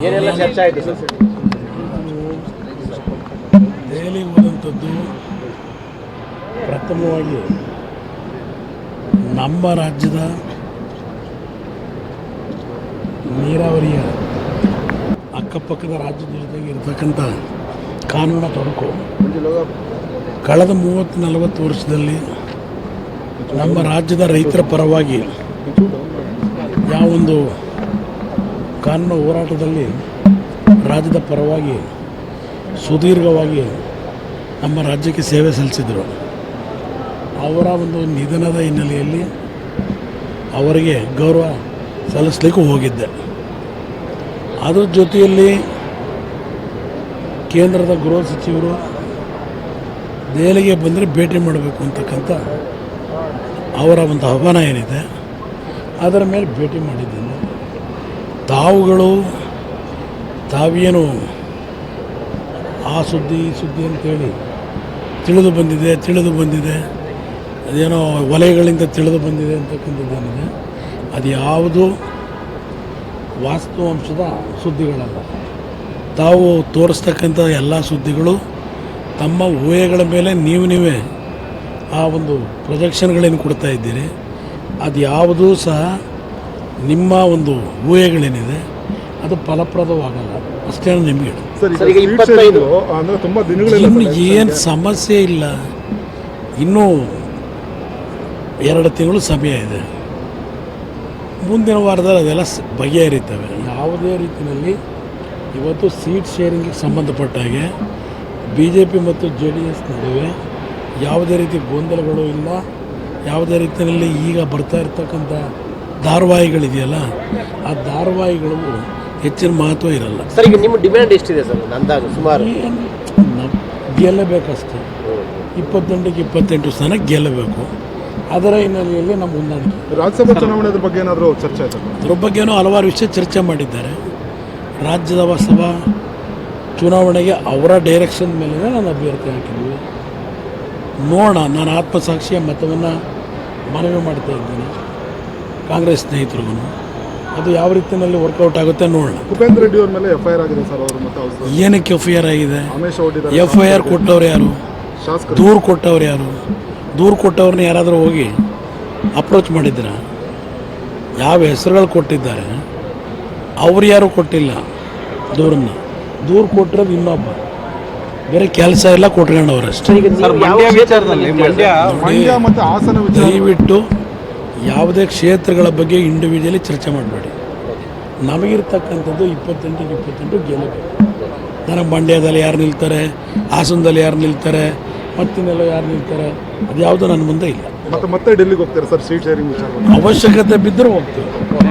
ಏನೆಲ್ಲ ಚರ್ಚೆ ಆಯಿತು ಸರ್? ದೆಹಲಿಗೆ ಹೋದಂಥದ್ದು ಪ್ರಥಮವಾಗಿ ನಮ್ಮ ರಾಜ್ಯದ ನೀರಾವರಿಯ ಅಕ್ಕಪಕ್ಕದ ರಾಜ್ಯದ ಜೊತೆಗೆ ಇರತಕ್ಕಂಥ ಕಾನೂನು ತೊಡಕು. ಕಳೆದ ಮೂವತ್ತು ನಲವತ್ತು ವರ್ಷದಲ್ಲಿ ನಮ್ಮ ರಾಜ್ಯದ ರೈತರ ಪರವಾಗಿ ಯಾವೊಂದು ಕಾನೂನು ಹೋರಾಟದಲ್ಲಿ ರಾಜ್ಯದ ಪರವಾಗಿ ಸುದೀರ್ಘವಾಗಿ ನಮ್ಮ ರಾಜ್ಯಕ್ಕೆ ಸೇವೆ ಸಲ್ಲಿಸಿದರು. ಅವರ ಒಂದು ನಿಧನದ ಹಿನ್ನೆಲೆಯಲ್ಲಿ ಅವರಿಗೆ ಗೌರವ ಸಲ್ಲಿಸಲಿಕ್ಕೂ ಹೋಗಿದ್ದೆ. ಅದರ ಜೊತೆಯಲ್ಲಿ ಕೇಂದ್ರದ ಗೃಹ ಸಚಿವರು ದೆಹಲಿಗೆ ಬಂದರೆ ಭೇಟಿ ಮಾಡಬೇಕು ಅಂತಕ್ಕಂಥ ಅವರ ಒಂದು ಆಹ್ವಾನ ಏನಿದೆ, ಅದರ ಮೇಲೆ ಭೇಟಿ ಮಾಡಿದ್ದೀನಿ. ತಾವುಗಳು ತಾವೇನು ಆ ಸುದ್ದಿ ಈ ಸುದ್ದಿ ಅಂತೇಳಿ ತಿಳಿದು ಬಂದಿದೆ ತಿಳಿದು ಬಂದಿದೆ. ಅದೇನೋ ವಲಯಗಳಿಂದ ತಿಳಿದು ಬಂದಿದೆ ಅಂತಕ್ಕಂಥದ್ದೇನಿದೆ ಅದು ಯಾವುದು ವಾಸ್ತವಾಂಶದ ಸುದ್ದಿಗಳಲ್ಲ. ತಾವು ತೋರಿಸ್ತಕ್ಕಂಥ ಎಲ್ಲ ಸುದ್ದಿಗಳು ತಮ್ಮ ಊಹೆಗಳ ಮೇಲೆ ನೀವು ನೀವೇ ಆ ಒಂದು ಪ್ರೊಜೆಕ್ಷನ್ಗಳೇನು ಕೊಡ್ತಾ ಇದ್ದೀರಿ? ಅದು ಯಾವುದೂ ಸಹ ನಿಮ್ಮ ಒಂದು ಊಹೆಗಳೇನಿದೆ ಅದು ಫಲಪ್ರದವಾಗಲ್ಲ. ಅಷ್ಟೇ ನಿಮಗೆ. ಅಂದ್ರೆ ತುಂಬಾ ಸರ್. ಏನು ಸಮಸ್ಯೆ ಇಲ್ಲ? ಇನ್ನೂ ಎರಡು ತಿಂಗಳು ಸಮಯ ಇದೆ. ಮುಂದಿನ ವಾರದಲ್ಲಿ ಅದೆಲ್ಲ ಬಗೆಹರಿತವೆ. ಯಾವುದೇ ರೀತಿಯಲ್ಲಿ ಇವತ್ತು ಸೀಟ್ ಶೇರಿಂಗಿಗೆ ಸಂಬಂಧಪಟ್ಟ ಹಾಗೆ ಬಿ ಜೆ ಪಿ ಮತ್ತು ಜೆ ಡಿ ಎಸ್ ನಡುವೆ ಯಾವುದೇ ರೀತಿ ಗೊಂದಲಗಳು ಇಲ್ಲ. ಯಾವುದೇ ರೀತಿಯಲ್ಲಿ ಈಗ ಬರ್ತಾ ಇರ್ತಕ್ಕಂಥ ಧಾರಾವಾಹಿಗಳಿದೆಯಲ್ಲ ಆ ಧಾರಾವಾಹಿಗಳು ಹೆಚ್ಚಿನ ಮಹತ್ವ ಇರಲ್ಲ. ಸರ್ ಈಗ ನಿಮ್ಮ ಡಿಮ್ಯಾಂಡ್ ಎಷ್ಟಿದೆ ಸರ್? ಅಂದಾಜು ಸುಮಾರು. ಗೆಲ್ಲಬೇಕಷ್ಟೇ. ಇಪ್ಪತ್ತೆಂಟಕ್ಕೆ ಇಪ್ಪತ್ತೆಂಟು ಸ್ಥಾನ ಗೆಲ್ಲಬೇಕು. ಅದರ ಹಿನ್ನೆಲೆಯಲ್ಲಿ ನಮ್ಮ ಹೊಂದಾಣಿಕೆ. ರಾಜ್ಯಸಭಾ ಚುನಾವಣೆ ಬಗ್ಗೆ ಏನಾದರೂ ಚರ್ಚೆ ಆಯ್ತಾ ಅದ್ರ ಬಗ್ಗೆನೂ ಹಲವಾರು ವಿಷಯ ಚರ್ಚೆ ಮಾಡಿದ್ದಾರೆ. ರಾಜ್ಯದ ಸಭಾ ಚುನಾವಣೆಗೆ ಅವರ ಡೈರೆಕ್ಷನ್ ಮೇಲೆ ನಾನು ಅಭ್ಯರ್ಥಿ ಹಾಕಿದ್ವಿ. ನೋಡೋಣ ನಾನು ಆತ್ಮಸಾಕ್ಷಿಯ ಮತವನ್ನು ಮನವಿ ಮಾಡ್ತಾ ಇದ್ದೀನಿ. ಕಾಂಗ್ರೆಸ್ ಸ್ನೇಹಿತರಿಗೂ ಅದು ಯಾವ ರೀತಿಯಲ್ಲಿ ವರ್ಕೌಟ್ ಆಗುತ್ತೆ ನೋಡೋಣ. ಉಪೇಂದ್ರ ರೆಡ್ಡಿ ಅವ್ರ ಮೇಲೆ ಎಫ್ ಐ ಆರ್ ಆಗಿದೆ ಸರ್ ಅವರು ಮತ್ತೆ ಏನಕ್ಕೆ ಎಫ್ ಐ ಆರ್ ಆಗಿದೆ? ಎಫ್ ಐ ಆರ್ ಕೊಟ್ಟವ್ರು ಯಾರು? ದೂರು ಕೊಟ್ಟವ್ರು ಯಾರು? ದೂರು ಕೊಟ್ಟವ್ರನ್ನ ಯಾರಾದರೂ ಹೋಗಿ ಅಪ್ರೋಚ್ ಮಾಡಿದ್ರ ಯಾವ ಹೆಸರುಗಳು ಕೊಟ್ಟಿದ್ದಾರೆ? ಅವ್ರು ಯಾರು ಕೊಟ್ಟಿಲ್ಲ ದೂರನ್ನ? ದೂರು ಕೊಟ್ಟಿರೋದು ಇನ್ನೊಬ್ಬ. ಬೇರೆ ಕೆಲಸ ಎಲ್ಲ ಕೊಟ್ಕೊಂಡವ್ರಷ್ಟೇ ದಯವಿಟ್ಟು ಯಾವುದೇ ಕ್ಷೇತ್ರಗಳ ಬಗ್ಗೆ ಇಂಡಿವಿಜುವಲಿ ಚರ್ಚೆ ಮಾಡಬೇಡಿ. ನಮಗಿರ್ತಕ್ಕಂಥದ್ದು ಇಪ್ಪತ್ತೆಂಟಿಗೆ ಇಪ್ಪತ್ತೆಂಟು ಗೆಲ್ಲಬೇಕು ನನಗೆ ಮಂಡ್ಯದಲ್ಲಿ ಯಾರು ನಿಲ್ತಾರೆ ಹಾಸನದಲ್ಲಿ ಯಾರು ನಿಲ್ತಾರೆ ಮತ್ತಿನ್ನೆಲ್ಲ ಯಾರು ನಿಲ್ತಾರೆ ಅದು ಯಾವುದೂ ನನ್ನ ಮುಂದೆ ಇಲ್ಲ. ಮತ್ತೆ ಮತ್ತೆ ಡೆಲ್ಲಿಗೆ ಹೋಗ್ತಾರೆ ಸರ್ ಸೀಟ್ ಶೇರಿಂಗ್ ವಿಚಾರ ಅವಶ್ಯಕತೆ ಬಿದ್ದರೂ ಹೋಗ್ತೀವಿ.